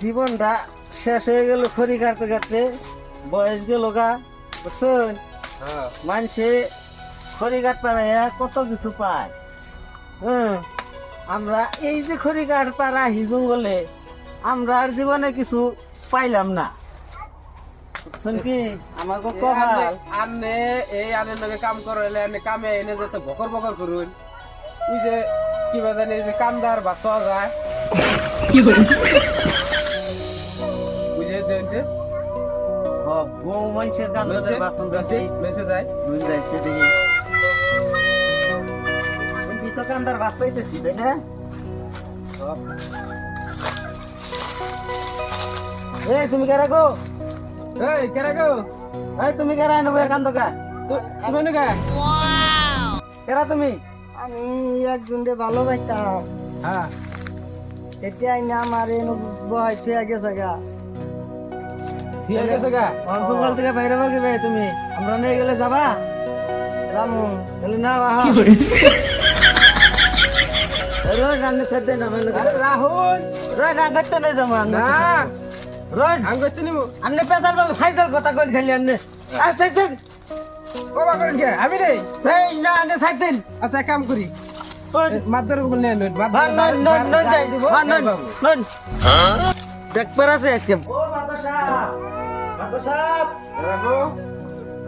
জীবনটা শেষ হয়ে গেল খড়ি কাটতে কাটতে। বয়স গেল গা বুঝছেন? হ্যাঁ। মানুষে খড়ি কাট পাড়াইয়া কত কিছু পায়। হ্যাঁ? আমরা এই যে খড়ি কাঠ পাড়া হিজুম বলে আমরা আর জীবনে কিছু পাইলাম না। কি? আমাকে আনে এই আনের লগে কাম আনে কামে এনে যেতে বকর বকর করুন। ওই যে কিবা জানি যে কান্দার বাসা যায়। দেন যে বউ মানুষের গান লইছে বাসন লইছে লইছে যায়। বুঝ যাইছে দেখি। তুমি তো কান্দার বাস পাইতেছি তাই এই তুমি কেরা গো? এই কেরা গো? এই তুমি কেরা নেব কান্দ কা তো- তুমি নে কেরা তুমি? আমি একজনকে ভালোবাসতাম। হ্যাঁ। এতিয়া আমার এনে বহাই থুয়া গেছে গা। ঠিক আছে গা। অন্তকাল থেকে বাইরে বাকি ভাই তুমি? আমরা নিয়ে গেলে যাবা? রামু তাহলে না আহা। রোজ রান্না খেতে না মানে। রাহুল! রোজ রান্না করতে নাই যাব না। রোজ। আম করতে নিমু। আন্নে পেশাল বল ফাইজাল কথা কই খালি আন্নে। আচ্ছা আচ্ছা কবা করেন কে? আমি রে এই না আন্নে আচ্ছা কাম করি। নই ভাই, নন, নন, নন যাই, নন, নন। দেখবার আছে আজকে ও মাতো সাহেব। মাতো সাহেব। রাখো।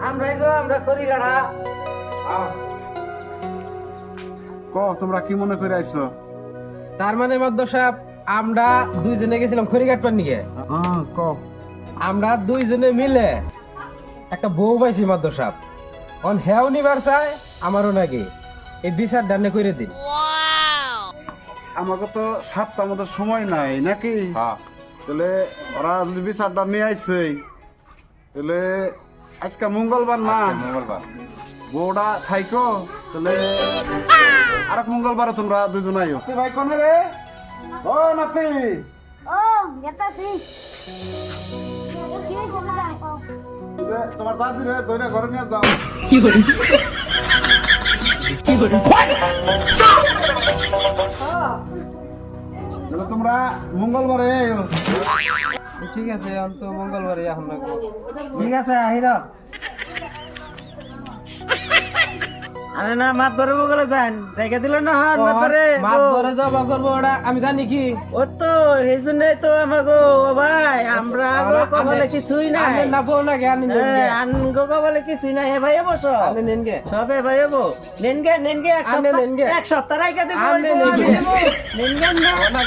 আমরা গো আমরা খড়ি গাড়া ক তোমরা কি মনে করে আইছো? তার মানে মাদ্দ সাহেব আমরা দুইজনে গেছিলাম খড়িঘাট পার নিকে হ্যাঁ ক? আমরা দুইজনে মিলে একটা বউ পাইছি মাদ্দ সাহেব। অন হেও নিবার চাই আমারও নাকি এই বিচার ডানে করে দিন। আমাকে তো সাতটার মতো সময় নাই নাকি? তাহলে ওরা যদি বিচারটা নিয়ে আইছে তাহলে আজকে মঙ্গলবার না? মঙ্গলবার। বউটা থাইকো তাহলে আর মঙ্গলবার তোমরা দুজন আইও। ভাই কোনে রে? ও নাতি। ও গেতাছি কি তোমার দাদি রে দইরা ঘরে নিয়ে যাও। তাহলে তোমরা মঙ্গলবারে আইও। ঠিক আছে অন্ত মঙ্গলবারে এখন না ঠিক আছে আহির। আরে না মাত ধরে বগলে যান রেখে দিল না হন মাত ধরে। মাছ ধরে যাবা করব ওটা আমি জানি কি। ও তো এই জন্যই তো আমাগো ও ভাই আমরা আগো কবলে কিছুই নাই। আমি না বউ না জ্ঞান হ্যাঁ, আনগো কবলে কিছুই নাই হে ভাই বসো। আপনি নেন গে। সবে ভাই হব নেনগে নেনগে এক আনে সপ্তাহ এক সপ্তাহ রাইখা দেবো আনে নেনগে। নেনগে না না